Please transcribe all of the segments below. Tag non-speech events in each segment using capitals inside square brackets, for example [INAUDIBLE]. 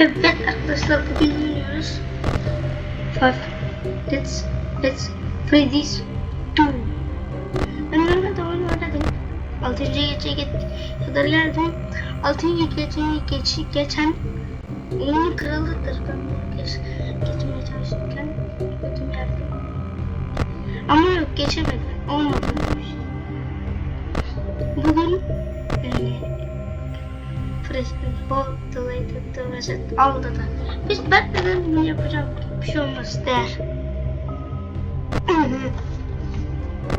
Evet arkadaşlar bugün oynuyoruz. Five. Let's let's play this. Ben normalde oyun oynadım. Altıncı geceye geç, kadar geldim. Altıncı geceye geç, geçen oyunun kralıdır. Ben bunu geç, geçmeye çalışırken götüm yerde. Ama yok geçemedim. Olmadı. Bugün Fresh bir bol dolayı tuttuğumuzun aldı da. Biz ben neden bunu yapacağım? Bir şey olmaz der.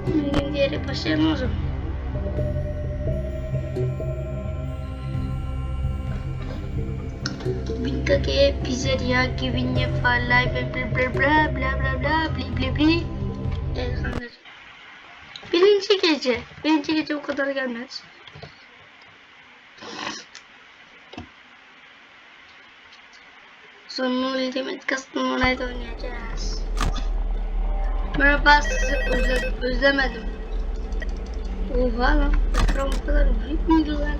Bir gün diğeri başlayalım o zaman. Bintake pizzeria giving you for life and blah blah blah blah blah blah bli bli bli. Sanırım. Birinci gece. Birinci gece o kadar gelmez. Sonra Ultimate Custom Online oynayacağız. Merhaba sizi özle özlemedim. Oha lan ekran bu kadar büyük müydü lan?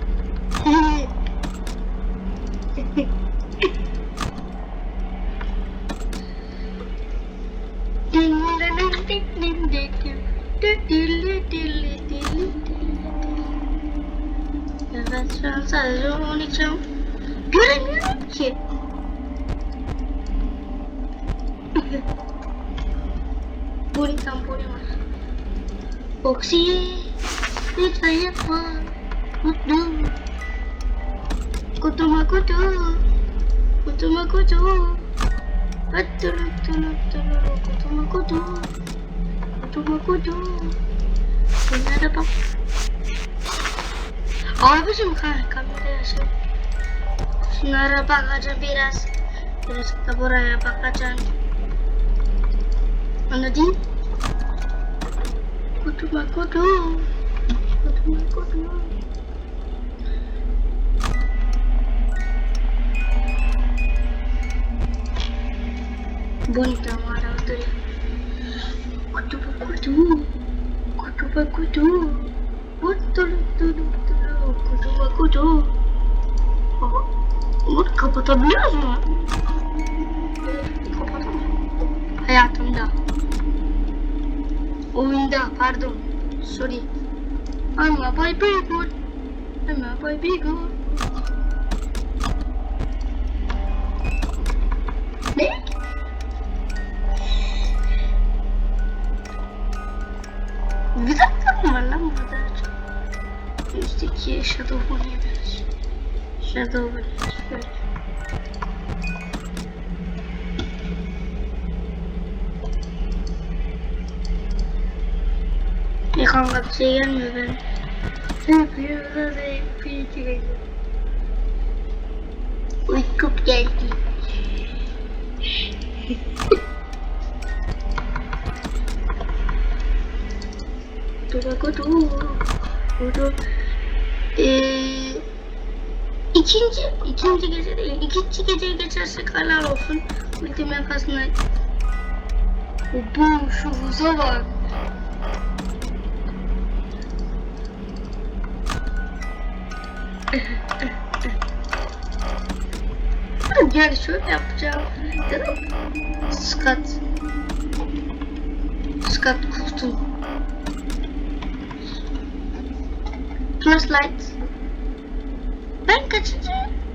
[LAUGHS] Evet şu an sadece oynayacağım. Göremiyorum ki. mana? Puri kampung ni mana? Boxy ni saya kuat. Kutu. Kutu maku tu. Kutu maku tu. Betul betul betul kutu maku tu. Kutu maku tu. Kena ada apa? Oh, apa sih muka? Kamu dia sih. Senara pak kacang piras. Terus kapura ya pak kacang on a dit Couteau ma couteau Couteau ma couteau Bon, t'as moi là, t'as dit Couteau ma couteau Couteau ma couteau Couteau ma couteau Couteau ma Oh, kau капота блюзма. А я там. Oyunda pardon. Sorry. Ama bay bay good. Ama bay bay good. Ne? Bir dakika mı var lan burada? Üstteki Shadow oynayabiliriz. Shadow oynayabiliriz. Böyle. Kanka bir şey gelmiyor ben. Uykum geldi. Kutu kutu. Ee, ikinci ikinci gece değil ikinci geceyi geçersek helal olsun. Ultimate kasına. Bu şu hıza bak. Yani şöyle yapacağım. Ya da Skat. Skat kutu. Flashlight. Ben kaçıncı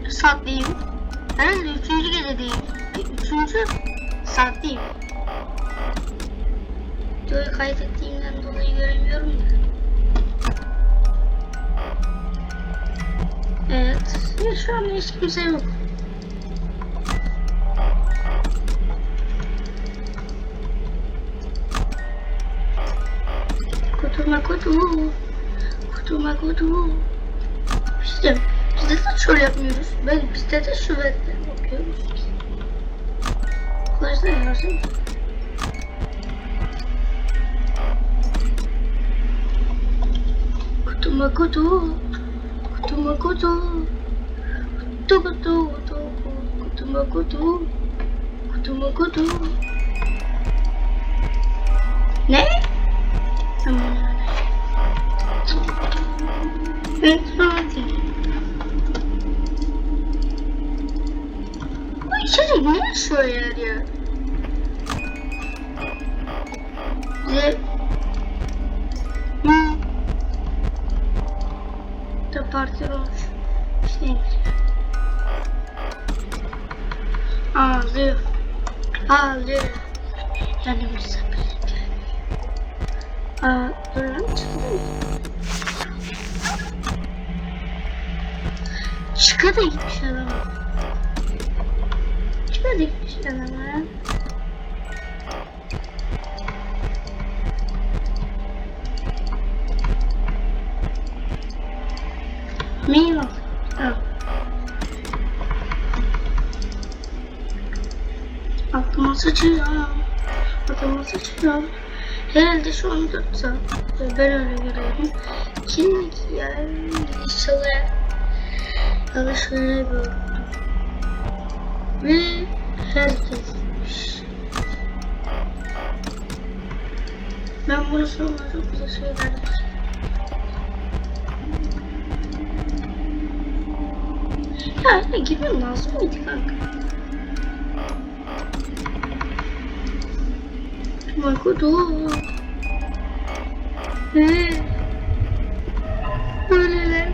saatteyim? Herhalde üçüncü gecedeyim. Üçüncü saatteyim. Videoyu kaydettiğimden dolayı göremiyorum da. Ya şu an hiç kimse yok. Kutuma kutu. Kutuma kutu. İşte biz de şöyle yapmıyoruz. Ben bizde de şöyle yapıyoruz. O yüzden lazım. Kutuma kutu. Kutuma kutu. Kutu kutu kutu. Kutuma kutu. Kutuma kutu. Ne? Tamam. Ben hadi. ne yaşıyor yer ya? Bize... Hı. Da parti olmuş. İşte Ağlıyor. Ağlıyor. Canım sabır. Aa, dur lan. Çıka da gitmiş adam. Çıka da gitmiş adam ya. Mail Aklıma sıçıyor. Aklıma sıçıyor. Herhalde şu an 4 saat. Ben öyle görüyorum. Kimlik ya? İnşallah. Ya şöyle bir oldu. Ve herkesmiş. Ben bunu sonra çok güzel şeyler yapacağım. Ya öyle girmem lazım mıydı kanka? mon couteau. Hey. Oh là là.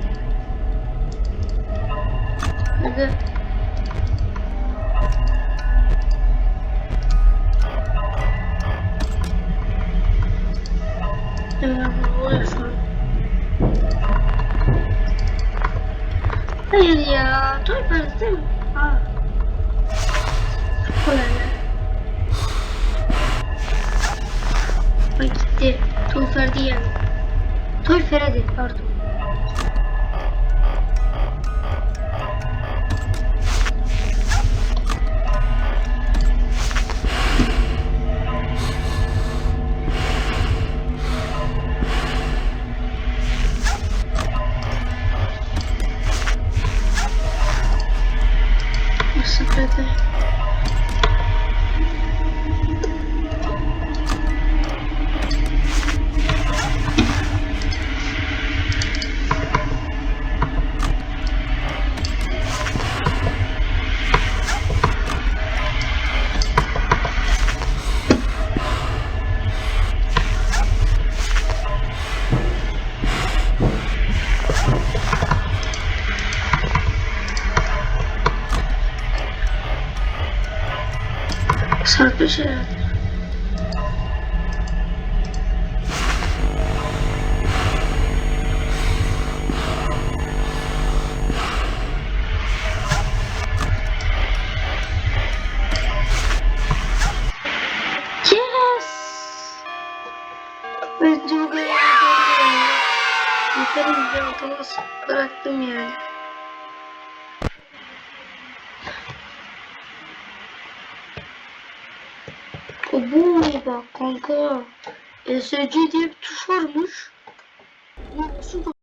Regarde. Elle va mourir ça. Aïe aïe aïe, Ah. Oh là là. Ay gitti. Toy Ferdi yani. Toy Ferdi pardon. Yukarı bir altıma bıraktım yani. Abo bak kanka. ESC diye bir tuş varmış. Nasıl